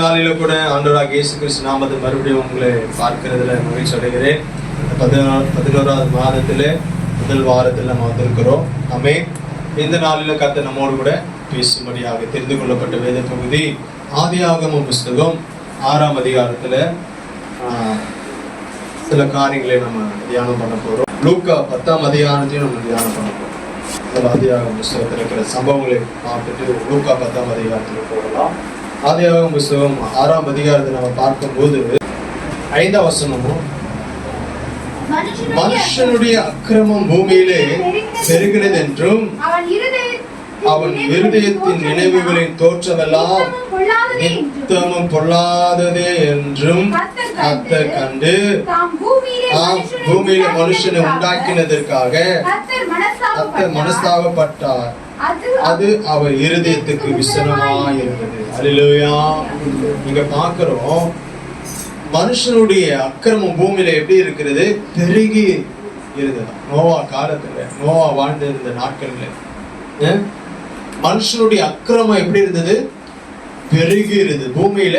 நாளில கூட ஆண்டோராக இயேசு கிறிஸ்து நாமத்தை மறுபடியும் உங்களை பார்க்கிறதுல மகிழ்ச்சி அடைகிறேன். இந்த பதினோராவது மாதத்திலே முதல் வாரத்தில் நம்ம வந்திருக்கிறோம். ஆமே இந்த நாளில கத்த நம்மோடு கூட பேசும்படியாக தெரிந்து கொள்ளப்பட்ட வேத பகுதி ஆதியாகம புஸ்தகம் ஆறாம் அதிகாரத்துல சில காரியங்களை நம்ம தியானம் பண்ண போறோம். லூக்கா பத்தாம் அதிகாரத்தையும் நம்ம தியானம் பண்ண போறோம். முதல் ஆதியாகம புஸ்தகத்தில் இருக்கிற சம்பவங்களை பார்த்துட்டு லூக்கா பத்தாம் அதிகாரத்தில் போகலாம். ஆதியாகம புஸ்தகம் ஆறாம் அதிகாரத்தை நம்ம பார்க்கும்போது ஐந்தாம் வசனமும் மனுஷனுடைய அக்கிரமம் பூமியிலே பெருகிறது என்றும் அவன் இருதய- அவன் இருதயத்தின் நினைவுகளின் தோற்றமெல்லாம் நித்தமும் பொல்லாததே என்றும் கர்த்தர் கண்டு தாம் பூமியிலே மனுஷனை உண்டாக்கினதற்காக கர்த்தர் மனஸ்தாபப்பட்டார். அது அவர் இருதயத்துக்கு விசனமாய் இருந்தது அல்லேலூயா இங்க பார்க்குறோம். மனுஷனுடைய அக்கிரமம் பூமியில எப்படி இருக்கிறது? பெருகி இருந்தது. நோவா காலத்துல நோவா வாழ்ந்திருந்த நாட்கள்ல. மனுஷனுடைய அக்கிரமம் எப்படி இருந்தது? பெருகி இருந்தது. பூமியில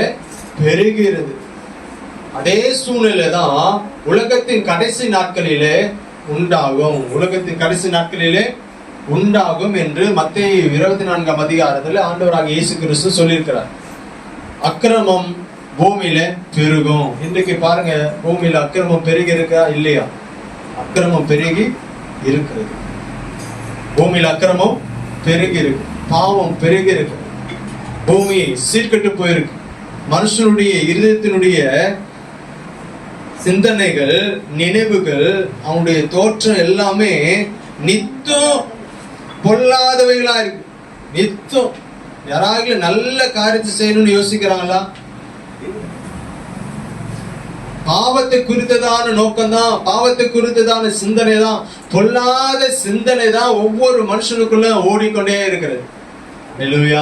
பெருகி அதே சூழ்நிலை தான் உலகத்தின் கடைசி நாட்களிலே உண்டாகும். உலகத்தின் கடைசி நாட்களிலே உண்டாகும் என்று மத்திய இருபத்தி நான்காம் அதிகாரத்தில் ஆண்டவராக இயேசு கிறிஸ்து சொல்லியிருக்கிறார். அக்கிரமம் பூமியில பெருகும். இன்றைக்கு பாருங்க பூமியில அக்கிரமம் பெருகி இருக்கா இல்லையா? அக்கிரமம் பெருகி இருக்கிறது. பூமியில அக்கிரமம் பெருகி இருக்கு பாவம் பெருகி இருக்கு பூமி சீர்கெட்டு போயிருக்கு. மனுஷனுடைய இருதயத்தினுடைய சிந்தனைகள் நினைவுகள் அவனுடைய தோற்றம் எல்லாமே நித்தம் பொல்லாதவைகளா இருக்கு நித்தம். யாராவது நல்ல காரியத்தை செய்யணும்னு யோசிக்கிறாங்களா? பாவத்தை குறித்ததான நோக்கம் தான் பாவத்தை குறித்ததான சிந்தனை தான் பொல்லாத சிந்தனை தான் ஒவ்வொரு மனுஷனுக்குள்ள ஓடிக்கொண்டே இருக்கிறது. ஹalleluya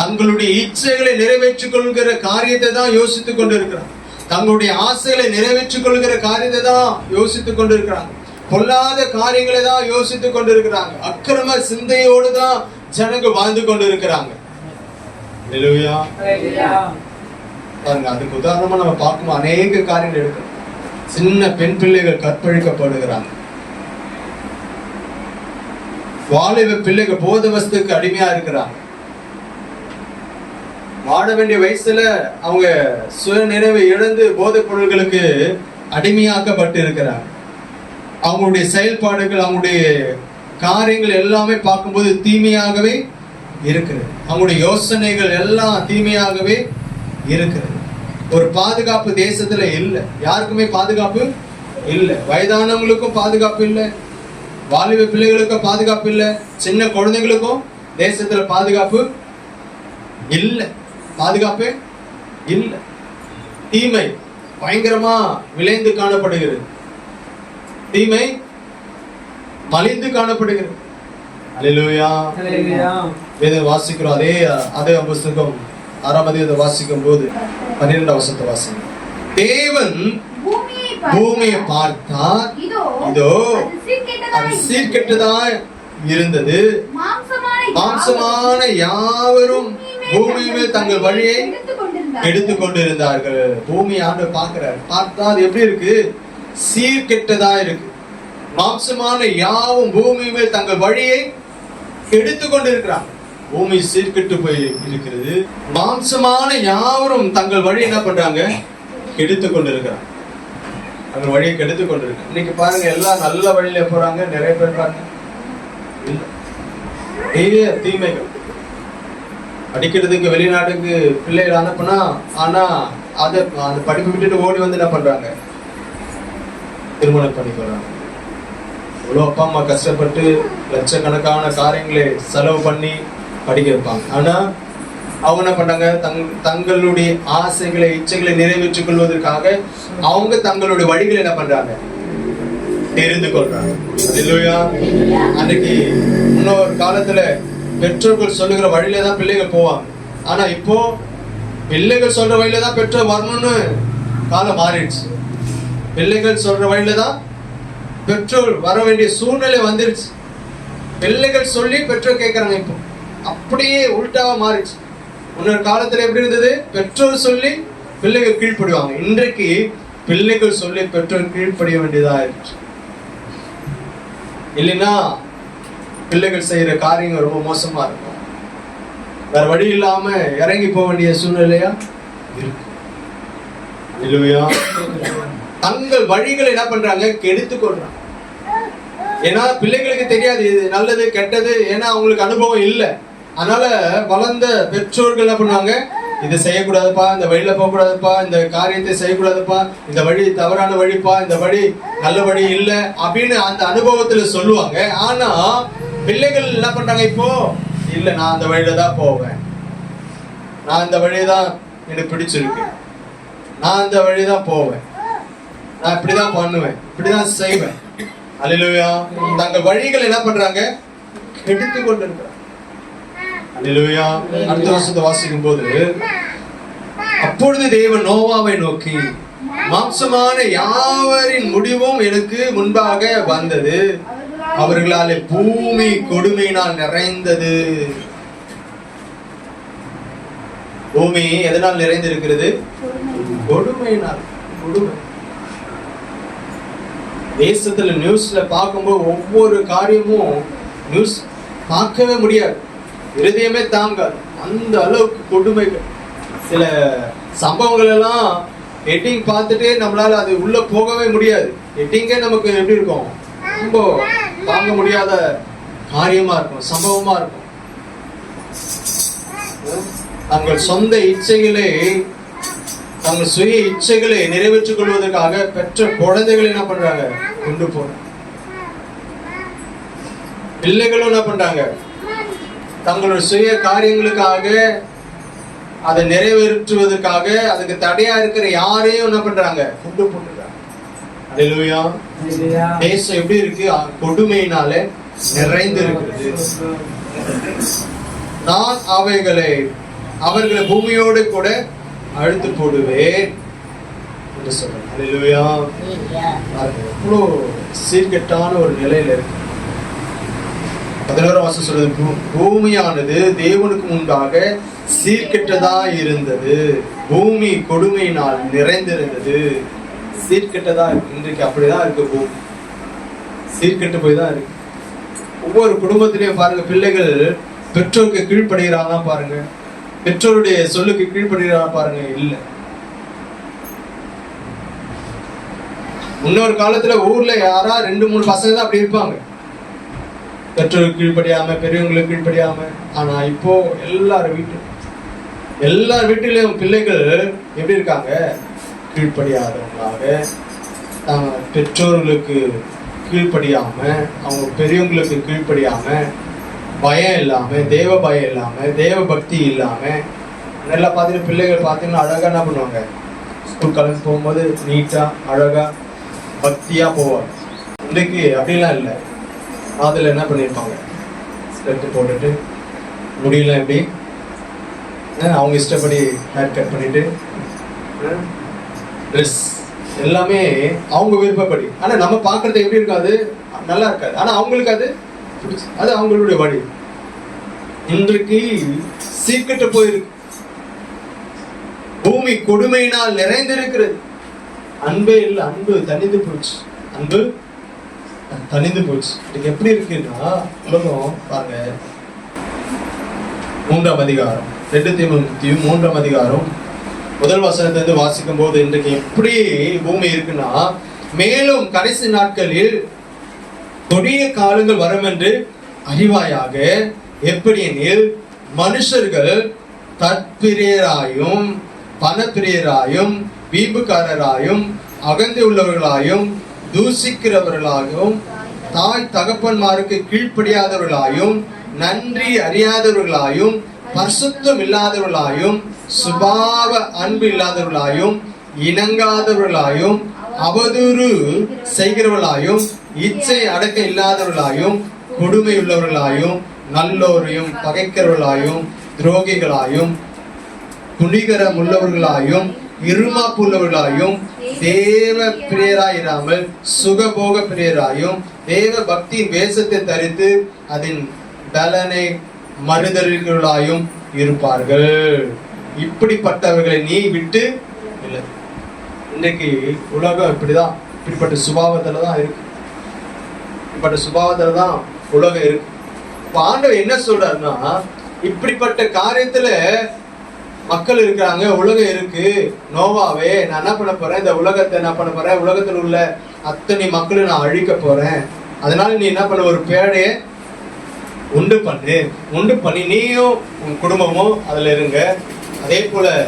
தங்களுடைய இச்சைகளை நிறைவேற்றிக் கொள்கிற காரியத்தை தான் யோசித்துக் கொண்டிருக்கிறாங்க தங்களுடைய ஆசைகளை நிறைவேற்றிக் கொள்கிற காரியத்தை தான் யோசித்துக் கொண்டிருக்கிறாங்க பொல்லாத காரியங்களை தான் யோசித்துக் கொண்டிருக்கிறாங்க. அக்கிரம சிந்தையோடு தான் ஜனங்க வாழ்ந்து ஹalleluya. பாருங்க அதுக்கு உதாரணமா நம்ம பார்க்கும் அநேக காரியங்கள் இருக்கு. சின்ன பெண் பிள்ளைகள் கற்பழிக்கப்படுகிறாங்க. வாலிப பிள்ளைகள் போத வஸ்துக்கு அடிமையா இருக்கிறாங்க. வாழ வேண்டிய வயசுல அவங்க சுய நினைவை இழந்து போதைப் பொருள்களுக்கு அடிமையாக்கப்பட்டு இருக்கிறாங்க அவங்களுடைய செயல்பாடுகள் அவங்களுடைய காரியங்கள் எல்லாமே பார்க்கும்போது தீமையாகவே இருக்கிறது. அவங்களுடைய யோசனைகள் எல்லாம் தீமையாகவே இருக்கிறது. ஒரு பாதுகாப்பு தேசத்துல இல்லை. யாருக்குமே பாதுகாப்பு இல்லை. வயதானவங்களுக்கும் பாதுகாப்பு இல்லை. வாலிப பிள்ளைகளுக்கும் பாதுகாப்பு இல்லை. சின்ன குழந்தைங்களுக்கும் தேசத்துல பாதுகாப்பு இல்லை. பாதுகாப்பு இல்லை. தீமை பயங்கரமா விளைந்து காணப்படுகிறது. தீமை மலிந்து காணப்படுகிறது. வாசிக்கிறோம் அதே அதே புஸ்தகம் ஆறாம் வாசிக்கும் போது பன்னிரெண்டாம் வசத்தை வாசிக்கும் தேவன் பூமியை பார்த்தார். இதோ அது சீர்கெட்டதாய் சீர்கெட்டதாய் இருந்தது. மாம்சமான மாம்சமான யாவரும் பூமி மேல் தங்கள் வழியை. எடுத்துக் கொண்டிருந்தார்கள் பூமி ஆண்டு பார்க்கிறார். பார்த்தா அது எப்படி இருக்கு? சீர்கெட்டதா இருக்கு மாம்சமான யாவும் பூமி மேல் தங்கள் வழியை எடுத்துக் கொண்டிருக்கிறாங்க பூமி சீர்கெட்டு போய் இருக்கிறது. மாம்சமான யாவரும் தங்கள் வழி என்ன பண்றாங்க? எடுத்துக் கொண்டிருக்கிறாங்க தங்கள் வழியை கெடுத்துக் கொண்டிருக்காங்க இன்னைக்கு பாருங்க எல்லாம் நல்ல வழியில போறாங்க நிறைய பேர் பாருங்க நிறைய தீமைகள். படிக்கிறதுக்கு வெளிநாட்டுக்கு பிள்ளைகள் அனுப்புனா ஆனா அதை அந்த படிப்பு விட்டுட்டு ஓடி வந்து என்ன பண்றாங்க? திருமணம் பண்ணிக்கிறாங்க இவ்வளோ அப்பா அம்மா கஷ்டப்பட்டு லட்சக்கணக்கான காரியங்களை செலவு பண்ணி படிக்க வைப்பாங்க. ஆனால் அவங்க என்ன பண்ணாங்க? தங் தங்களுடைய ஆசைகளை இச்சைகளை நிறைவேற்றிக் கொள்வதற்காக அவங்க தங்களுடைய வழிகளை என்ன பண்றாங்க? தெரிந்து கொள்றாங்க. அன்னைக்கு இன்னொரு காலத்துல பெற்றோர்கள் சொல்லுகிற வழியில தான் பிள்ளைகள் போவாங்க. ஆனா இப்போ பிள்ளைகள் சொல்ற வழியில தான் பெற்றோர் வரணும்னு காலம் மாறிடுச்சு. பிள்ளைகள் சொல்ற வழியில தான் பெற்றோர் வர வேண்டிய சூழ்நிலை வந்துருச்சு. பிள்ளைகள் சொல்லி பெற்றோர் கேட்கறாங்க இப்போ. அப்படியே உள்டாவா மாறிடுச்சு. முன்னொரு காலத்துல எப்படி இருந்தது? பெற்றோர் சொல்லி பிள்ளைகள் கீழ்ப்படுவாங்க. இன்றைக்கு பிள்ளைகள் சொல்லி பெற்றோர் கீழ்ப்படிய வேண்டியதா ஆயிடுச்சு. இல்லைன்னா பிள்ளைகள் செய்யற காரியங்கள் ரொம்ப மோசமா இருக்கும். வேற வழி இல்லாம இறங்கி போக வேண்டிய சூழ்நிலையா? இருக்கு. இல்லையா தங்கள் வழிகளை என்ன பண்றாங்க? கெடுத்து கொள்றாங்க. ஏன்னா பிள்ளைகளுக்கு தெரியாது இது நல்லது கெட்டது. ஏன்னா அவங்களுக்கு அனுபவம் இல்லை. அதனால வளர்ந்த பெற்றோர்கள் என்ன பண்ணுவாங்க? இதை செய்யக்கூடாதுப்பா இந்த வழியில போக கூடாதுப்பா இந்த காரியத்தை செய்யக்கூடாதுப்பா இந்த வழி தவறான வழிப்பா இந்த வழி நல்ல வழி இல்லை அப்படின்னு அந்த அனுபவத்துல சொல்லுவாங்க. ஆனா பிள்ளைகள் என்ன பண்றாங்க இப்போ? இல்ல நான் அந்த வழியில தான் போவேன். நான் இந்த வழி தான் எனக்கு பிடிச்சிருக்கு. நான் அந்த வழி தான் போவேன். நான் இப்படிதான் பண்ணுவேன் இப்படிதான் செய்வேன். அலிலுயா தங்கள் வழிகள் என்ன பண்றாங்க? கெடுத்து கொண்டிருக்கிறாங்க அலிலுயா அடுத்த வருஷத்தை வாசிக்கும் போது அப்பொழுது தேவன் நோவாவை நோக்கி மாம்சமான யாவரின் முடிவும் எனக்கு முன்பாக வந்தது. அவர்களாலே பூமி கொடுமையினால் நிறைந்தது. பூமி எதனால் நிறைந்திருக்கிறது? கொடுமையினால் கொடுமை. தேசத்தில் நியூஸில் பார்க்கும்போது ஒவ்வொரு காரியமும் நியூஸ் பார்க்கவே முடியாது. இருதயமே தாங்காது. அந்த அளவுக்கு கொடுமைகள். சில சம்பவங்கள் எல்லாம் ஹெட்டிங் பார்த்துட்டே நம்மளால அது உள்ள போகவே முடியாது. ஹெட்டிங்கே நமக்கு எப்படி இருக்கும்? ரொம்ப தாங்க முடியாத காரியமா இருக்கும் சம்பவமா இருக்கும். தங்கள் சொந்த இச்சைகளை தங்கள் சுய இச்சைகளை நிறைவேற்றிக் கொள்வதற்காக பெற்ற குழந்தைகள் என்ன பண்றாங்க? கொண்டு போறாங்க. பிள்ளைகளும் என்ன பண்றாங்க? தங்களோட சுய காரியங்களுக்காக அதை நிறைவேற்றுவதற்காக அதுக்கு தடையா இருக்கிற யாரையும் என்ன பண்றாங்க? கொண்டு போட்டுறாங்க அல்லேலூயா தேசம் எப்படி இருக்கு? கொடுமையினால நிறைந்து இருக்கிறது. நான் அவைகளை அவர்களை பூமியோடு கூட அழுத்து போடுவேன் என்று அல்லேலூயா பாருங்க, எவ்வளோ சீர்கெட்டான ஒரு நிலையில இருக்கு. பதினோராம் வாசம் சொல்றது பூமியானது தேவனுக்கு முன்பாக சீர்கெட்டதா இருந்தது. பூமி கொடுமையினால் நிறைந்திருந்தது. சீர்கெட்டதா இருக்கு. இன்றைக்கு அப்படிதான் இருக்கு பூமி சீர்கெட்டு போய் தான் இருக்கு. ஒவ்வொரு குடும்பத்திலையும் பாருங்க பிள்ளைகள் பெற்றோருக்கு கீழ்ப்படுகிறாங்க பாருங்க. பெற்றோருடைய சொல்லுக்கு கீழ்படுகிறா பாருங்க இல்ல. முன்னொரு காலத்துல ஊர்ல யாரா ரெண்டு மூணு பசங்க தான் அப்படி இருப்பாங்க. பெற்றோருக்கு கீழ்படியாம பெரியவங்களுக்கு கீழ்படியாம ஆனா இப்போ எல்லார் வீட்டு எல்லார் வீட்டிலையும் பிள்ளைகள் எப்படி இருக்காங்க? கீழ்ப்படியாதவங்களாக. பெற்றோர்களுக்கு கீழ்படியாம அவங்க பெரியவங்களுக்கு கீழ்படியாம பயம் இல்லாமல் தேவ பயம் இல்லாமல் தேவ பக்தி இல்லாமல் நல்லா பார்த்தீங்கன்னா பிள்ளைகள் பார்த்தீங்கன்னா அழகாக என்ன பண்ணுவாங்க? ஸ்கூல் காலேஜ் போகும்போது நீட்டாக அழகாக பக்தியாக போவாங்க. இன்றைக்கு அப்படிலாம் இல்லை. அதில் என்ன பண்ணியிருப்பாங்க? ஸ்கர்ட் போட்டுட்டு முடியல எப்படி? அவங்க இஷ்டப்படி ஹேர் கட் பண்ணிட்டு ட்ரெஸ் எல்லாமே அவங்க விருப்பப்படி. ஆனால் நம்ம பார்க்குறது எப்படி இருக்காது? நல்லா இருக்காது. ஆனால் அவங்களுக்கு அது அது அவங்களுடைய வழி. இன்றைக்கு சீக்கிரம் போயிருக்கு. பூமி கொடுமையினால் நிறைந்திருக்கிறது. அன்பே இல்லை அன்பு தனிந்து போச்சு. அன்பு தனிந்து போச்சு. இதுக்கு எப்படி இருக்குன்னா உலகம் பாருங்க. மூன்றாம் அதிகாரம். ரெண்டு தீமுத்தி மூன்றாம் அதிகாரம். முதல் வசனத்திலிருந்து வாசிக்கும் போது இன்றைக்கு எப்படி பூமி இருக்குன்னா மேலும் கடைசி நாட்களில் கொடிய காலங்கள் வரும் என்று அறிவாயாக எப்படி எனில் மனுஷர்கள் தற்பிரியராயும் பணப்பிரியராயும் வீம்புக்காரராயும் அகந்தை உள்ளவர்களாயும் தூசிக்கிறவர்களாயும் தாய் தகப்பன்மாருக்கு கீழ்ப்படியாதவர்களாயும் நன்றி அறியாதவர்களாயும் பரிசுத்தம் இல்லாதவர்களாயும் சுபாவ அன்பு இல்லாதவர்களாயும் இணங்காதவர்களாயும் அவதூறு செய்கிறவர்களாயும் இச்சை அடக்க இல்லாதவர்களாயும் கொடுமை உள்ளவர்களாயும் நல்லோரையும் பகைக்கிறவர்களாயும் துரோகிகளாயும் துணிகரம் உள்ளவர்களாயும் இருமாப்பு உள்ளவர்களாயும் தேவ பிரியராயிராமல் சுகபோக பிரியராயும் தேவ பக்தியின் வேஷத்தை தரித்து அதன் பலனை மறுதல்களாயும் இருப்பார்கள். இப்படிப்பட்டவர்களை நீ விட்டு இல்லை இன்னைக்கு உலகம் இப்படிதான். இப்படிப்பட்ட சுபாவத்துல தான் இருக்கு. இப்படிப்பட்ட சுபாவத்துல தான் உலகம் இருக்கு. இப்ப ஆண்டவர் என்ன சொல்றாருன்னா இப்படிப்பட்ட காரியத்துல மக்கள் இருக்கிறாங்க உலகம் இருக்கு. நோவாவே நான் என்ன பண்ண போறேன்? இந்த உலகத்தை என்ன பண்ண போறேன். உலகத்தில் உள்ள அத்தனை மக்களும் நான் அழிக்க போறேன். அதனால நீ என்ன பண்ண? ஒரு பேழைய உண்டு பண்ணு. உண்டு பண்ணி நீயும் உன் குடும்பமும் அதுல இருங்க. அதே போல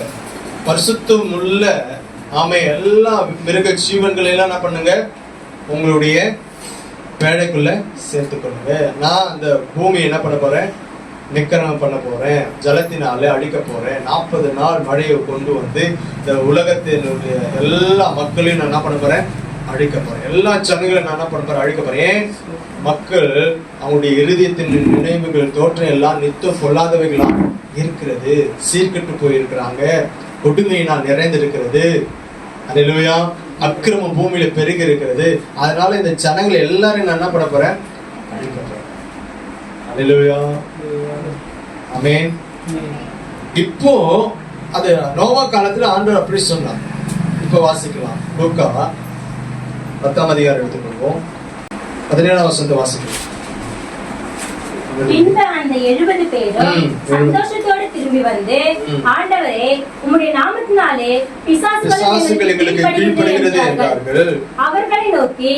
பரிசுத்தம் உள்ள ஆமை எல்லா மிருக ஜீவன்களை எல்லாம் என்ன பண்ணுங்க? உங்களுடைய பேழைக்குள்ள சேர்த்துக்கொள்ளுங்க. நான் அந்த பூமியை என்ன பண்ண போறேன்? நிக்கரணம் பண்ண போறேன். ஜலத்தினால அழிக்க போறேன். நாற்பது நாள் மழையை கொண்டு வந்து இந்த உலகத்தினுடைய எல்லா மக்களையும் நான் என்ன பண்ண போறேன்? அழிக்க போறேன். எல்லா ஜனங்களையும் நான் என்ன பண்ண போறேன்? அழிக்க போறேன். ஏன்? மக்கள் அவங்களுடைய இருதயத்தின் நினைவுகள் தோற்றம் எல்லாம் நித்தம் பொல்லாதவைகளா இருக்கிறது. சீர்கெட்டு போயிருக்கிறாங்க. கொடுமையினால் நிறைந்திருக்கிறது. அல்லேலூயா அக்கிரமம் பூமியில பெருகி இருக்கிறது. அதனால இந்த ஜனங்களை எல்லாரையும் நான் என்ன பண்ண போறேன்? அழிக்க போறேன் அல்லேலூயா ஆமென் இப்போ அது நோவா காலத்துல ஆண்டவர் அப்படி சொன்னார். இப்போ வாசிக்கலாம். லூக்கா பத்தாம் அதிகாரம் எடுத்துக்கொள்வோம். பதினேழாம் வசந்த வாசிக்கலாம். பின்பு அந்த எழுபது பேரும் ம், சந்தோஷத்தோடு திரும்பி வந்து. ஆண்டவரே உம்முடைய நாமத்தினாலே பிசாசுகள் எங்களுக்கு கீழ்ப்படுகிறது என்றார்கள் அவர்களை நோக்கி.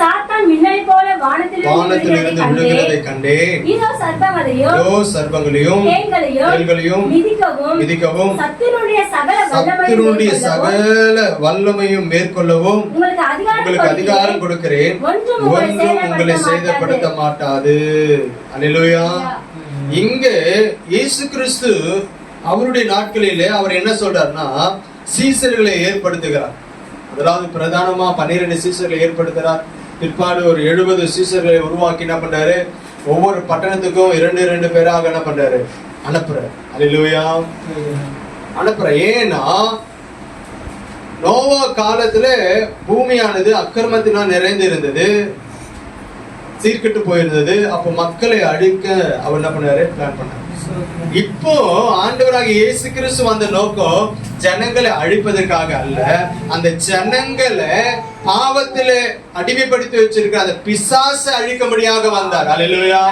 சாத்தான் மின்னலை போல வானத்திலிருந்து விழுகிறதை. கண்டேன் இதோ சர்ப்பங்களையும் சர்ப்பங்களையும் தேள்களையும் மிதிக்கவும் மிதிக்கவும் சத்தினுடைய சகல சத்தினுடைய சகல வல்லமையும் மேற்கொள்ளவும் உங்களுக்கு அதிகாரம் கொடுக்கிறேன். ஒன்றும் உங்களை சேதப்படுத்த மாட்டாது அல்லேலூயா இங்கே இயேசு கிறிஸ்து அவருடைய நாட்களிலே அவர் என்ன சொல்றாருன்னா சீசர்களை ஏற்படுத்துகிறார். அதாவது பிரதானமா பன்னிரண்டு சீசர்களை ஏற்படுத்துகிறார். பிற்பாடு ஒரு எழுபது சீசர்களை உருவாக்கி என்ன பண்றாரு? ஒவ்வொரு பட்டணத்துக்கும் இரண்டு இரண்டு பேராக என்ன பண்றாரு? அனுப்புற அல்லேலூயா அனுப்புற ஏன்னா நோவா காலத்துல பூமியானது அக்கிரமத்தினால் நிறைந்து இருந்தது சீர்கெட்டு போயிருந்தது. அப்போ மக்களை அழிக்க அவர் என்ன பண்ணாரு? பிளான் பண்ணாரு. இப்போ ஆண்டவராக இயேசு கிறிஸ்து வந்த நோக்கம் ஜனங்களை அழிப்பதற்காக அல்ல. அந்த ஜனங்களை பாவத்தில அடிமைப்படுத்தி வச்சிருக்கிற அந்த பிசாசு அழிக்கும்படியாக வந்தார். அல்லேலூயா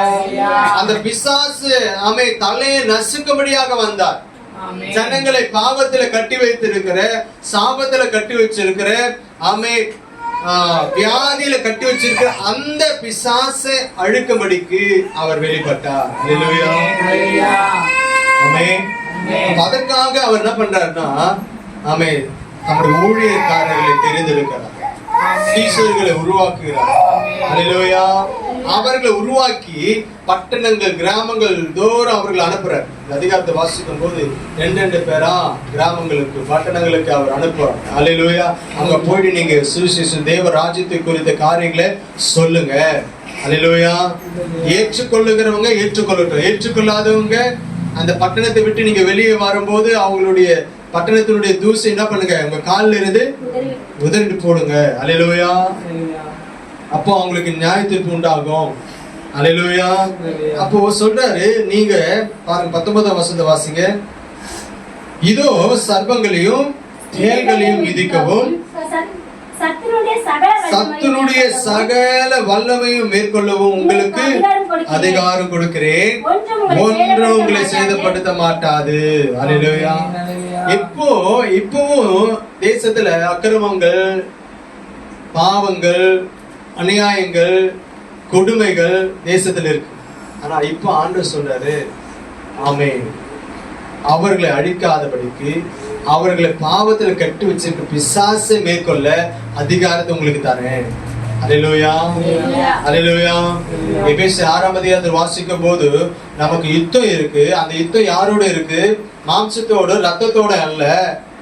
அந்த பிசாசு அமை தலையை நசுக்கும்படியாக வந்தார். ஜனங்களை பாவத்துல கட்டி வைத்திருக்கிற சாபத்துல கட்டி வச்சிருக்கிற ஆமே வியாதியில கட்டி வச்சிருக்கிற அந்த பிசாசை அழுக்கும்படிக்கு அவர் வெளிப்பட்டார். அதற்காக அவர் என்ன பண்றாருன்னா ஆமே நம்முடைய ஊழியக்காரர்களை தெரிந்திருக்கிறார். சீசர்களை உருவாக்குகிறார். அவர்களை உருவாக்கி பட்டணங்கள் கிராமங்கள் தோறும் அவர்களை அனுப்புறார். அதிகாரத்தை வாசிக்கும் போது ரெண்டு ரெண்டு பேரா கிராமங்களுக்கு பட்டணங்களுக்கு அவர் அனுப்புறார் அலையிலோயா அங்க போயிட்டு நீங்க சுவிசேஷம் தேவ ராஜ்யத்தை குறித்த காரியங்களை சொல்லுங்க. அலையிலோயா ஏற்றுக்கொள்ளுகிறவங்க ஏற்றுக்கொள்ளட்டும். ஏற்றுக்கொள்ளாதவங்க அந்த பட்டணத்தை விட்டு நீங்க வெளியே வரும்போது அவங்களுடைய பட்டணத்தினுடைய தூசி என்ன பண்ணுங்க? உங்க கால்ல இருந்து உதறி- உதறிட்டு போடுங்க. அலையிலோயா. அப்போ அவங்களுக்கு நியாய தீர்ப்பு உண்டாகும். அலையிலோயா. அப்போ சொல்றாரு நீங்க பாருங்க பத்தொன்பதாம் வசந்த வாசிங்க. இதோ சத்தினுடைய சகல வல்லமையும் சத்துனுடைய சகல வல்லமையும் மேற்கொள்ளவும் உங்களுக்கு அதிகாரம் கொடுக்கிறேன். ஒன்றும் உங்களை சேதப்படுத்த மாட்டாது. அலையிலோயா. இப்போ இப்பவும் தேசத்துல அக்கிரமங்கள் பாவங்கள் அநியாயங்கள் கொடுமைகள் தேசத்துல இருக்கு. ஆனா இப்போ ஆண்டவர் சொல்றாரு ஆமே அவர்களை அழிக்காதபடிக்கு அவர்களை பாவத்துல கட்டி வச்சிருக்க பிசாசை மேற்கொள்ள அதிகாரத்தை உங்களுக்கு தரேன். அலையிலோயா அலையிலோயா எபேசு ஆறாம் அதிகாரத்தில் வாசிக்கும் போது நமக்கு யுத்தம் இருக்கு. அந்த யுத்தம் யாரோட இருக்கு? மாம்சத்தோடு ரத்தத்தோட அல்ல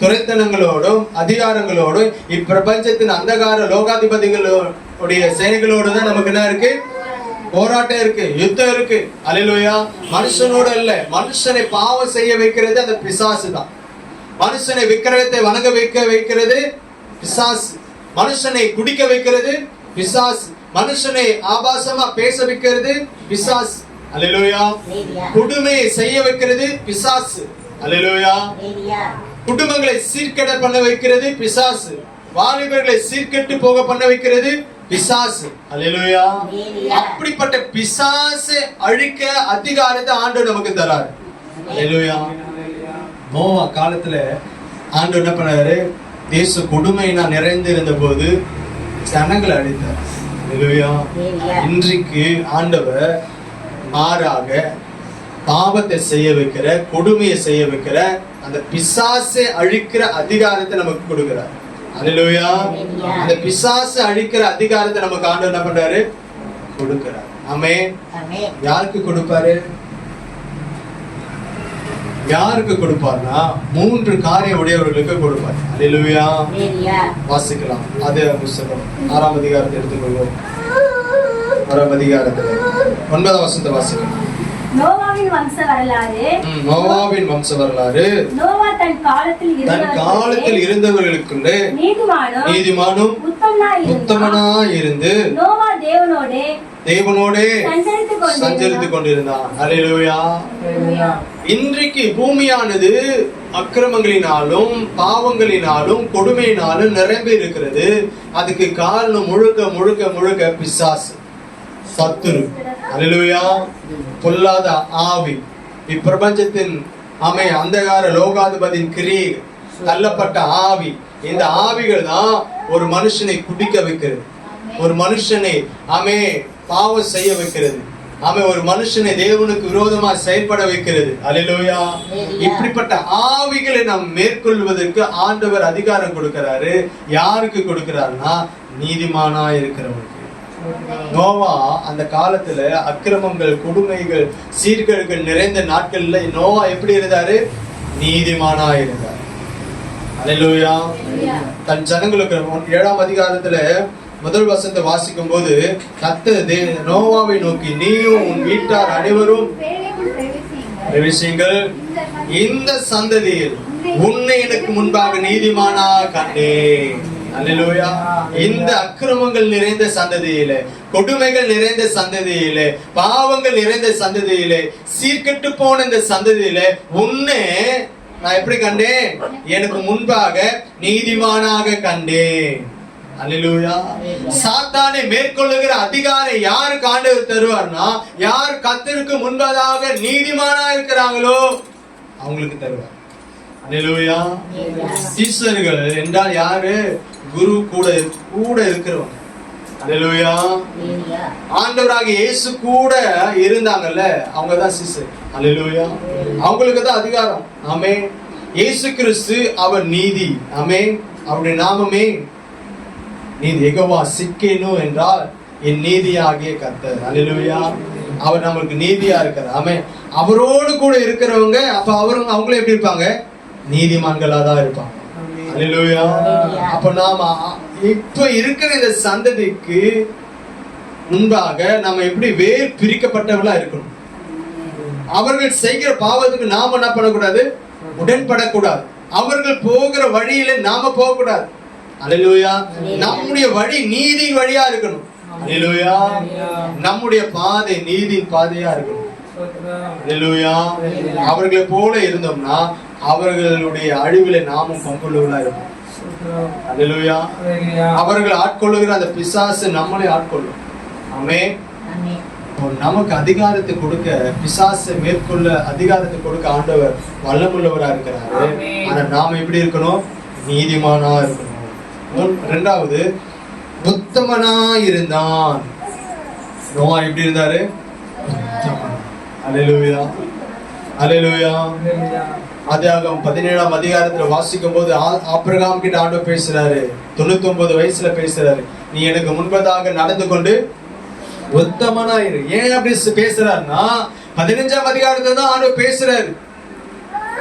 துரைத்தனங்களோடும் அதிகாரங்களோடும் இப்பிரபஞ்சத்தின் அந்தகார லோகாதிபதிகளுடைய சேனைகளோடு தான் நமக்கு என்ன இருக்கு? போராட்டம் இருக்கு யுத்தம் இருக்கு. அலையிலோயா. மனுஷனோட இல்ல மனுஷனை பாவம் செய்ய வைக்கிறது அந்த பிசாசு தான். மனுஷனை விக்கிரகத்தை வணங்க வைக்க வைக்கிறது பிசாசு. மனுஷனை குடிக்க வைக்கிறது பிசாசு. மனுஷனை ஆபாசமா பேச வைக்கிறது பிசாசு. Hallelujah. கொடுமையை செய்ய வைக்கிறது பிசாசு. Hallelujah. குடும்பங்களை சீர்கெட பண்ண வைக்கிறது பிசாசு. வாலிபர்களை சீர்கெட்டு போக பண்ண வைக்கிறது பிசாசு. Hallelujah. அப்படிப்பட்ட பிசாசை அழிக்க அதிகாரத்தை ஆண்டு நமக்கு தராரு. அல்லேலூயா நோவா காலத்துல ஆண்டு என்ன பண்ணாரு? தேச கொடுமையினா நிறைந்திருந்த போது ஜனங்களை அழித்தார். இன்றைக்கு ஆண்டவர் மாறாக பாவத்தை செய்ய வைக்கிற கொடுமையை செய்ய வைக்கிற அந்த பிசாசை அழிக்கிற அதிகாரத்தை நமக்கு கொடுக்கிறார். Hallelujah. அந்த பிசாசை அழிக்கிற அதிகாரத்தை நமக்கு ஆண்டவர் என்ன பண்றாரு? கொடுக்கிறார். ஆமே. யாருக்கு கொடுப்பாரு? யாருக்கு கொடுப்பார்னா மூன்று காரியம் உடையவர்களுக்கு கொடுப்பார். Hallelujah. வாசிக்கலாம். அதே புஸ்தகம். ஆறாம் அதிகாரத்தை எடுத்துக்கொள்வோம். ஆறாம் அதிகாரத்துல. ஒன்பதாம் வசனத்தை வாசிக்கலாம். நோவாவின் வம்ச வரலாறு. ம், நோவாவின் வம்ச வரலாறு. நோவா தன் காலத்தில் தன் காலத்தில் இருந்தவர்களே இருந்தவர்களுக்குள்ளே நீதிமானும் நீதிமானும் உத்தமனா இருந்து நோவா தேவனோடே தேவனோடே சஞ்சரித்துக் கொண்டிருந்தான். Hallelujah. இன்றைக்கு பூமியானது அக்கிரமங்களினாலும் பாவங்களினாலும் கொடுமையினாலும் நிரம்பி இருக்கிறது. அதுக்கு காரணம் முழுக்க முழுக்க முழுக்க பிசாசு. சத்துரு. அல்லேலூயா பொல்லாத ஆவி. இப்பிரபஞ்சத்தின் அமை அந்தகார லோகாதிபதியின் கிரியை தள்ளப்பட்ட ஆவி. இந்த ஆவிகள் தான் ஒரு மனுஷனை குடிக்க வைக்கிறது. ஒரு மனுஷனை அமே பாவம் செய்ய வைக்கிறது. ஆமே ஒரு மனுஷனை தேவனுக்கு விரோதமா செயல்பட வைக்கிறது. அல்லேலூயா இப்படிப்பட்ட ஆவிகளை நாம் மேற்கொள்வதற்கு ஆண்டவர் அதிகாரம் கொடுக்கிறாரு. யாருக்கு கொடுக்கிறாருன்னா நீதிமானா இருக்கிறவனுக்கு நோவா அந்த காலத்துல அக்கிரமங்கள் கொடுமைகள் சீர்கேடுகள் நிறைந்த நாட்கள்ல நோவா எப்படி இருந்தாரு? நீதிமானா இருந்தார். அல்லேலூயா. தன் ஜனங்களுக்கு ஏழாம் அதிகாரத்துல முதல் வசனத்தை வாசிக்கும் போது கத்த நோவாவை நோக்கி நீயும் உன் வீட்டார் அனைவரும். பிரவேசியுங்கள். இந்த சந்ததியில் உன்னை எனக்கு முன்பாக நீதிமானா கண்டேன். இந்த அக்கிரமங்கள் நிறைந்த சந்ததியிலே கொடுமைகள் நிறைந்த சந்ததியிலே பாவங்கள் நிறைந்த சந்ததியிலே சீர்கெட்டு போன இந்த சந்ததியிலே உன்னை நான் எப்படி கண்டேன்? எனக்கு முன்பாக நீதிமானாக கண்டேன். சாத்தானை மேற்கொள்ளுகிற அதிகாரம் யாருக்கு ஆண்டவர் தருவார்னா யார் கத்தருக்கு முன்பதாக நீதிமானா இருக்கிறாங்களோ அவங்களுக்கு தருவார். அல்லேலூயா சீசர்கள் என்றால் யாரு? குரு கூட கூட இருக்கிறவங்க. Hallelujah. ஆண்டவராக இயேசு கூட இருந்தாங்கல்ல அவங்க தான் சிசர். அல்லேலூயா அவங்களுக்கு தான் அதிகாரம். ஆமே இயேசு கிறிஸ்து அவர் நீதி. ஆமே அவருடைய நாமமே நீதி. எகவா சிக்கேனு என்றால் என் நீதியாகிய கர்த்தர். அல்லேலூயா அவர் நமக்கு நீதியா இருக்கிறார் ஆமே அவரோடு கூட இருக்கிறவங்க அப்ப அவரும் அவங்களும் எப்படி இருப்பாங்க? நீதிமான்களா தான் இருப்பாங்க. அப்ப நாம இப்ப இருக்கிற இந்த சந்ததிக்கு முன்பாக நாம எப்படி வேர் பிரிக்கப்பட்டவர்களா இருக்கணும்? அவர்கள் செய்கிற பாவத்துக்கு நாம என்ன பண்ணக்கூடாது? உடன்படக்கூடாது. அவர்கள் போகிற வழியில நாம போகக்கூடாது. அல்லேலூயா நம்முடைய வழி நீதி வழியா இருக்கணும். அல்லேலூயா நம்முடைய பாதை நீதியின் பாதையா இருக்கணும். அவர்களை போல இருந்தோம்னா அவர்களுடைய அழிவில நாமும் பங்குள்ளவர்களா இருப்போம். அவர்கள் ஆட்கொள்ளுகிற அந்த பிசாசு நம்மளை ஆட்கொள்ளும். இப்போ நமக்கு அதிகாரத்தை கொடுக்க பிசாசை மேற்கொள்ள அதிகாரத்தை கொடுக்க ஆண்டவர் வல்லமுள்ளவரா இருக்கிறாரு. ஆனா நாம எப்படி இருக்கணும்? நீதிமானா இருக்கணும். ரெண்டாவது உத்தமனா இருந்தான். நோவா எப்படி இருந்தாரு? உத்தமன். அல்லேலூயா அல்லேலூயா அதிகாரம் பதினேழாம் அதிகாரத்துல வாசிக்கும் போது ஆபிரகாம் கிட்ட ஆண்டவர் பேசுறாரு. தொண்ணூத்தி ஒன்பது வயசுல பேசுறாரு. நீ எனக்கு முன்பதாக நடந்து கொண்டு உத்தமனா இரு ஏன் அப்படி பேசுறாருன்னா பதினஞ்சாம் அதிகாரத்துல தான் ஆண்டவர் பேசுறாரு.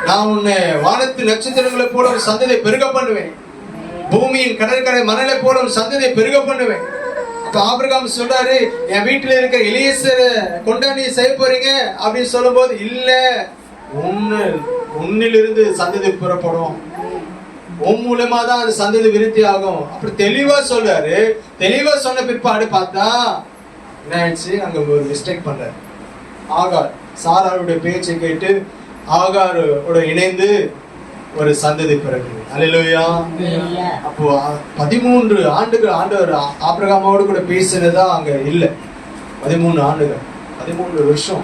நான் உன்னை வானத்து நட்சத்திரங்களை போல ஒரு சந்ததியை பெருக பண்ணுவேன். பூமியின் கடற்கரை மணலை போல ஒரு சந்ததியை பெருக பண்ணுவேன். அப்ப ஆபிரகாம் சொல்றாரு என் வீட்டுல இருக்க இளையசரை கொண்டா நீ செய்ய போறீங்க. அப்படின்னு சொல்லும்போது இல்ல உன்னு உன்னிலிருந்து சந்ததி புறப்படும். உன் மூலமா தான் அந்த சந்ததி விருத்தி ஆகும். அப்படி தெளிவா சொல்றாரு. தெளிவா சொன்ன பிற்பாடு பார்த்தா என்ன ஆயிடுச்சு அங்க ஒரு மிஸ்டேக் பண்றாரு. ஆகார் சாராருடைய பேச்சை கேட்டு ஆகாரோட இணைந்து ஒரு சந்ததி பிறகு Hallelujah. அப்போ பதிமூன்று ஆண்டுகள் ஆண்டவர் ஆபிரகாமோடு கூட பேசினதா அங்க இல்ல. பதிமூணு ஆண்டுகள் பதிமூன்று வருஷம்.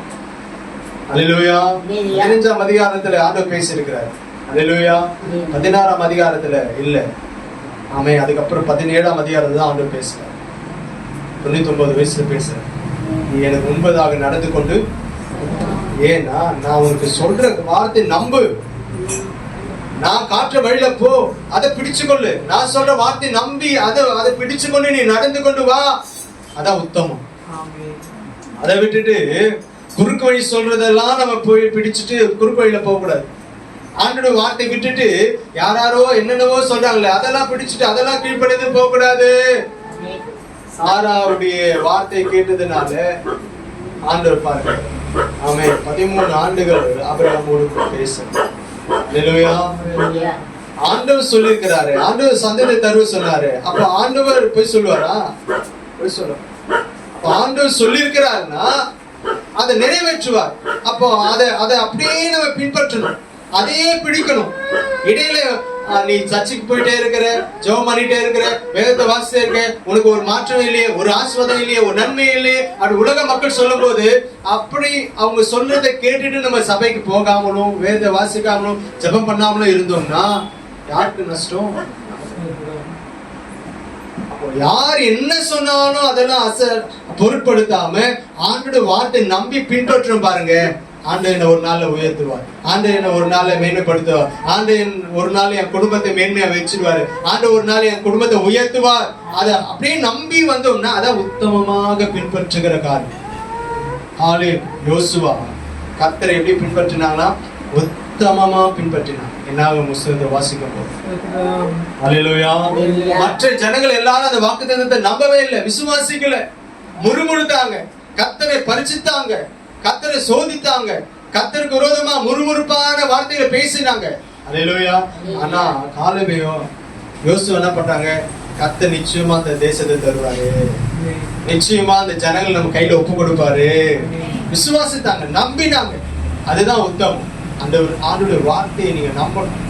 Hallelujah. பதினஞ்சாம் அதிகாரத்துல ஆண்டவர் பேசியிருக்கிறார். Hallelujah. பதினாறாம் அதிகாரத்துல இல்ல. ஆமே அதுக்கப்புறம் பதினேழாம் அதிகாரத்துல தான் ஆண்டவர் பேசுறார். தொண்ணூத்தி ஒன்பது வயசுல பேசுறார். நீ எனக்கு முன்பதாக நடந்து கொண்டு ஏன்னா நான் உனக்கு சொல்ற வார்த்தை நம்பு. நான் காற்ற வழியில போ அதை பிடிச்சு கொள்ளு நான் சொல்ற வார்த்தை நம்பி அதை அதை பிடிச்சு கொண்டு நீ நடந்து கொண்டு வா. அதான் உத்தமம். அதை விட்டுட்டு குறுக்கு வழி சொல்றதெல்லாம் நம்ம போய் பிடிச்சிட்டு குறுக்கு வழியில போக கூடாது ஆண்டோட வார்த்தை விட்டுட்டு யாராரோ என்னென்னவோ சொல்றாங்களே அதெல்லாம் பிடிச்சிட்டு அதெல்லாம் கீழ்ப்படைந்து போக கூடாது சாராவுடைய வார்த்தை கேட்டதுனால ஆண்டவர் பாருங்க. அவன் பதிமூணு ஆண்டுகள் ஆபிரகாமோடு கூட பேச ஆண்டவர் சொல்லியிருக்கிறாரு. ஆண்டவர் சந்ததி தருவ சொன்னாரு. அப்ப ஆண்டவர் போய் சொல்லுவாரா? போய் சொல்லுவார். ஆண்டவர் சொல்லியிருக்கிறாருன்னா அதை நிறைவேற்றுவார். அப்போ அதை அதை அப்படியே நம்ம பின்பற்றணும். அதையே பிடிக்கணும். இடையில நீ சர்ச்சுக்கு போயிட்டே இருக்கிற ஜெபம் பண்ணிட்டே இருக்கிற வேதத்தை வாசிட்டே இருக்க உனக்கு ஒரு மாற்றம் இல்லையே ஒரு ஆஸ்வாதம் இல்லையே ஒரு நன்மை இல்லையே அப்படி உலக மக்கள் சொல்லும் போது அப்படி அவங்க சொல்றதை கேட்டுட்டு நம்ம சபைக்கு போகாமலும் வேதத்தை வாசிக்காமலும் ஜெபம் பண்ணாமலும் இருந்தோம்னா யாருக்கு நஷ்டம்? யார் என்ன சொன்னாலும் அதெல்லாம் அச பொருட்படுத்தாம ஆண்டோட வார்த்தை நம்பி பின்பற்றும் பாருங்க. ஆண்டு என்ன ஒரு நாள்ல உயர்த்துவார். ஆண்டு என்ன ஒரு நாள்ல மேன்மைப்படுத்துவார். ஆண்டு என் ஒரு நாள் என் குடும்பத்தை மேன்மையா வச்சிருவாரு. ஆண்டு ஒரு நாள் என் குடும்பத்தை உயர்த்துவார். அதை அப்படியே நம்பி வந்தோம்னா அதான் உத்தமமாக பின்பற்றுகிற காரியம். ஆளு யோசுவா கத்தரை எப்படி பின்பற்றினாங்கன்னா உத்தமமா பின்பற்றினான் என்னாக முஸ்லித்தை வாசிக்கும் போது. Hallelujah. மற்ற ஜனங்கள் எல்லாரும் அந்த வாக்குத்தத்தத்தை நம்பவே இல்லை. விசுவாசிக்கல. முறுமுறுத்தாங்க. கத்தரை பரிசுத்தாங்க. கத்தரை சோதித்தாங்க. கத்தருக்கு விரோதமா முறுமுறுப்பான வார்த்தைகளை பேசினாங்க. அல்லேலூயா ஆனா காலமையோ யோசு என்ன பண்றாங்க கத்த நிச்சயமா அந்த தேசத்தை தருவாரு. நிச்சயமா அந்த ஜனங்கள் நம்ம கையில ஒப்பு கொடுப்பாரு. விசுவாசித்தாங்க நம்பினாங்க. அதுதான் உத்தமம். அந்த ஒரு ஆண்டுடைய வார்த்தையை நீங்க நம்பணும்.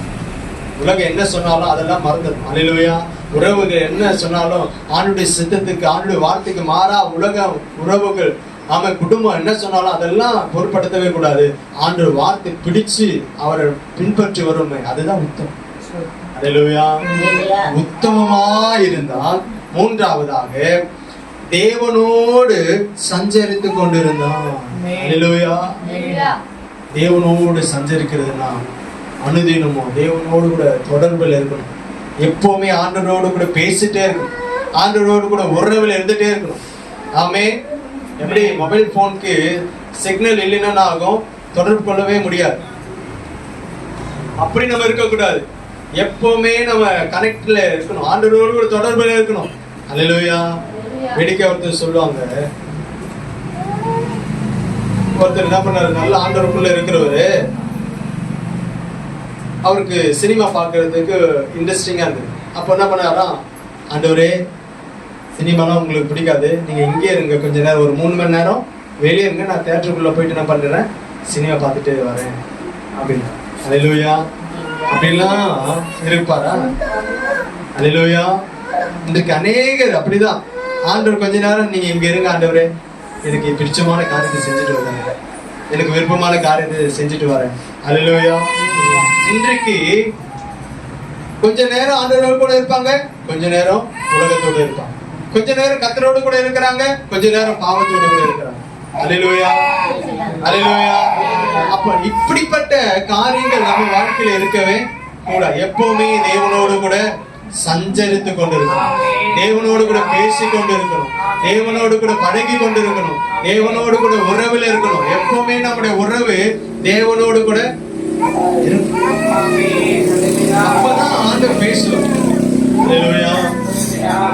உலகம் என்ன சொன்னாலும் அதெல்லாம் மறந்துடும் அலையிலோயா உறவுகள் என்ன சொன்னாலும் ஆண்டுடைய சித்தத்துக்கு ஆண்டுடைய வார்த்தைக்கு மாறா உலக உறவுகள் ஆமா குடும்பம் என்ன சொன்னாலும் அதெல்லாம் பொருட்படுத்தவே கூடாது. ஆண்டு வார்த்தை பிடிச்சு அவரை பின்பற்றி வருமே அதுதான் உத்தமம். அலையிலோயா Hallelujah. உத்தமமா இருந்தால் மூன்றாவதாக தேவனோடு சஞ்சரித்து கொண்டிருந்தான் Hallelujah. தேவனோடு சஞ்சரிக்கிறதுனா அனுதினமோ தேவனோடு கூட தொடர்பில் இருக்கணும். எப்போவுமே ஆண்டவரோடு கூட பேசிட்டே இருக்கணும். ஆண்டவரோடு கூட உறவில் இருந்துட்டே இருக்கணும். ஆமே. எப்படி மொபைல் போனுக்கு சிக்னல் இல்லைன்னா ஆகும்? தொடர்பு கொள்ளவே முடியாது. அப்படி நம்ம இருக்கக்கூடாது. எப்பவுமே நம்ம கனெக்ட்ல இருக்கணும். ஆண்டவரோடு கூட தொடர்பில் இருக்கணும். அல்லேலூயா வேடிக்கை ஒருத்தர் சொல்லுவாங்க ஒருத்தர் என்ன பண்ணாரு? நல்ல ஆண்டவருக்குள்ள இருக்கிறவரு. அவருக்கு சினிமா பார்க்கறதுக்கு இன்ட்ரெஸ்டிங்கா இருந்தது. அப்போ என்ன பண்ணாராம் ஆண்டவரே சினிமாலாம் உங்களுக்கு பிடிக்காது. நீங்க இங்கே இருங்க. கொஞ்ச நேரம் ஒரு மூணு மணி நேரம் வெளியே இருங்க. நான் தேட்டருக்குள்ள போயிட்டு என்ன பண்றேன் சினிமா பார்த்துட்டு வரேன். அப்படின்னு அலையிலூயா அப்படிலாம் இருப்பாரா? அலையிலூயா இன்றைக்கு அநேகர் அப்படிதான். ஆண்டவர் கொஞ்ச நேரம் நீங்க இங்க இருங்க ஆண்டவரே. எனக்கு பிடிச்சமான காரியத்தை செஞ்சுட்டு வரேன் எனக்கு விருப்பமான காரியத்தை செஞ்சுட்டு வரேன். அலுவயா இன்றைக்கு கொஞ்ச நேரம் ஆண்டவரோடு கூட இருப்பாங்க கொஞ்ச நேரம் உலகத்தோடு இருப்பாங்க. கொஞ்ச நேரம் கத்தரோடு கூட இருக்கிறாங்க கொஞ்ச நேரம் பாவத்தோடு கூட இருக்கிறாங்க. அலையிலூயா அலையிலூயா அப்ப இப்படிப்பட்ட காரியங்கள் நம்ம வாழ்க்கையில இருக்கவே கூட எப்பவுமே தேவனோடு கூட சஞ்சரித்து கொண்டிருக்கணும் தேவனோடு கூட பேசி கொண்டு இருக்கணும் தேவனோடு கூட பழகி கொண்டு இருக்கணும் தேவனோடு கூட உறவில் இருக்கணும் எப்பவுமே நம்முடைய உறவு தேவனோடு கூட. அப்பதான் பேசுவார். அல்லேலூயா.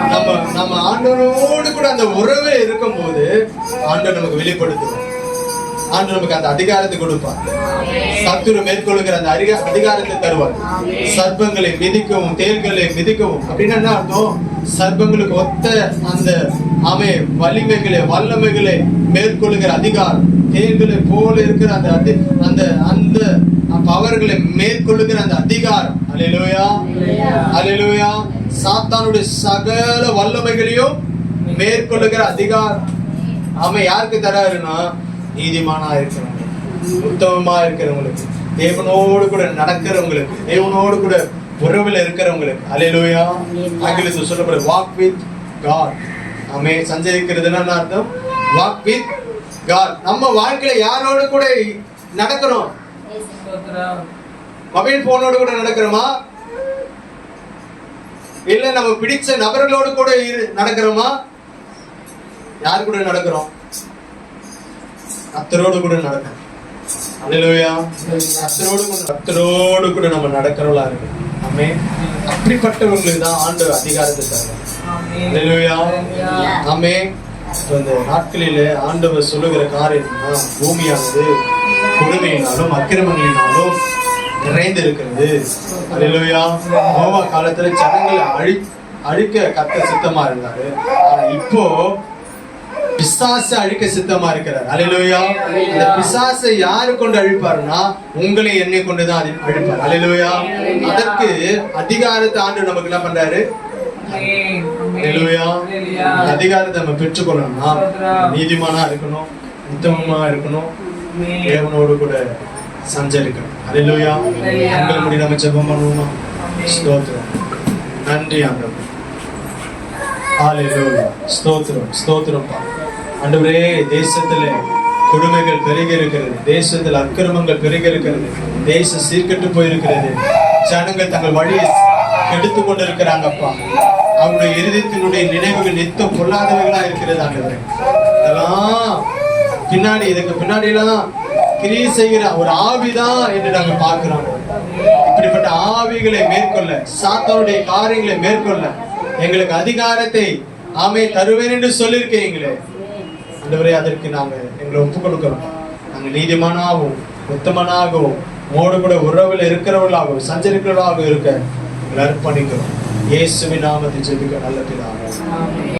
நம்ம நம்ம ஆண்டவரோடு கூட அந்த உறவே இருக்கும்போது ஆண்டவர் நமக்கு வெளிப்படுத்துவார். ஆண்டு நமக்கு அந்த அதிகாரத்தை கொடுப்பார். சத்துரு மேற்கொள்ளுகிற அந்த அதிக அதிகாரத்தை தருவார். சர்ப்பங்களை மிதிக்கவும் தேர்களை மிதிக்கவும். அப்படின்னு என்ன அர்த்தம்? சர்ப்பங்களுக்கு ஒத்த அந்த அவை வலிமைகளை வல்லமைகளை மேற்கொள்ளுகிற அதிகாரம். தேர்களை போல இருக்கிற அந்த அதி- அந்த அந்த பவர்களை மேற்கொள்ளுகிற அந்த அதிகாரம். அல்லேலூயா அல்லேலூயா சாத்தானுடைய சகல வல்லமைகளையும் மேற்கொள்ளுகிற அதிகாரம். அவன் யாருக்கு தராருன்னா நீதிமானா இருக்கிறவங்க உத்தமமா இருக்கிறவங்களுக்கு தேவனோடு கூட நடக்கிறவங்களுக்கு தேவனோடு கூட உறவுல இருக்கிறவங்களுக்கு அலையிலோயா ஆங்கிலத்தில் சொல்லப்படுது வாக் வித் காட் ஆமே சஞ்சரிக்கிறதுன்னா என்ன அர்த்தம்? வாக் வித் காட் நம்ம வாழ்க்கையில யாரோடு கூட நடக்கிறோம்? மொபைல் போனோடு கூட நடக்கிறோமா? இல்ல நம்ம பிடிச்ச நபர்களோடு கூட நடக்கிறோமா? யார் கூட நடக்கிறோம்? கத்தரோடு கூட நடக்கிறோம் அல்லேலூயா கத்தரோடு கூட கத்தரோடு கூட நம்ம நடக்கிறவளா இருக்கு ஆமே அப்படிப்பட்டவங்களுக்கு தான் ஆண்டு அதிகாரத்தை அல்லேலூயா ஆமே இந்த நாட்களிலே ஆண்டவர் சொல்லுகிற காரியம்னா பூமியானது கொடுமையினாலும் அக்கிரமங்களினாலும் நிறைந்து இருக்கிறது அல்லேலூயா நோவா காலத்துல ஜனங்களை அழி அழிக்க கத்த சித்தமா இருந்தாரு. ஆனா இப்போ பிசாசை அழிக்க சித்தமா இருக்கிறார். அல்லேலூயா. இந்த பிசாசை யாரு கொண்டு அழிப்பாருன்னா உங்களை என்னை கொண்டு தான் அழி- அழிப்பார். அல்லேலூயா. அதற்கு அதிகாரத்தை ஆண்டு நமக்கு என்ன பண்றாரு? அதிகாரத்தை நம்ம பெற்றுக்கொள்ளணும்னா நீதிமானா இருக்கணும் உத்தமமா இருக்கணும் தேவனோடு கூட சஞ்சரிக்கணும். அல்லேலூயா. உங்கள் முடி நம்ம ஜெபம் பண்ணுவோமா? ஸ்தோத்திரம். நன்றி ஆண்டவர். ஹalleluya ஸ்தோத்திரம் ஸ்தோத்திரம் அன்றுவரே தேசத்தில் கொடுமைகள் பெருகி இருக்கிறது தேசத்தில் அக்கிரமங்கள் பெருகி இருக்கிறது தேசம் சீர்கட்டு போயிருக்கிறது. ஜனங்கள் தங்கள் வழியை கெடுத்து கொண்டிருக்கிறாங்கப்பா அவருடைய இருதயத்தினுடைய நினைவுகள் நித்தம் பொல்லாதவைகளா இருக்கிறது ஆண்டவரே. இதெல்லாம் பின்னாடி இதுக்கு பின்னாடி எல்லாம் கிரியை செய்கிற ஒரு ஆவிதான் என்று நாங்க பார்க்கிறோம். இப்படிப்பட்ட ஆவிகளை மேற்கொள்ள சாத்தானுடைய காரியங்களை மேற்கொள்ள எங்களுக்கு அதிகாரத்தை ஆமே தருவேன் என்று சொல்லியிருக்கீங்களே ஆண்டவரே அதற்கு நாங்கள் எங்களை ஒப்புக் கொடுக்கிறோம் நாங்க நீதிமானாகவும் உத்தமனாகவும் மோடு கூட உறவில் இருக்கிறவர்களாகவும் சஞ்சரிக்கிறவர்களாகவும் இருக்க எங்களை அர்ப்பணிக்கிறோம். இயேசுவின் நாமத்தை ஜெபிக்க நல்ல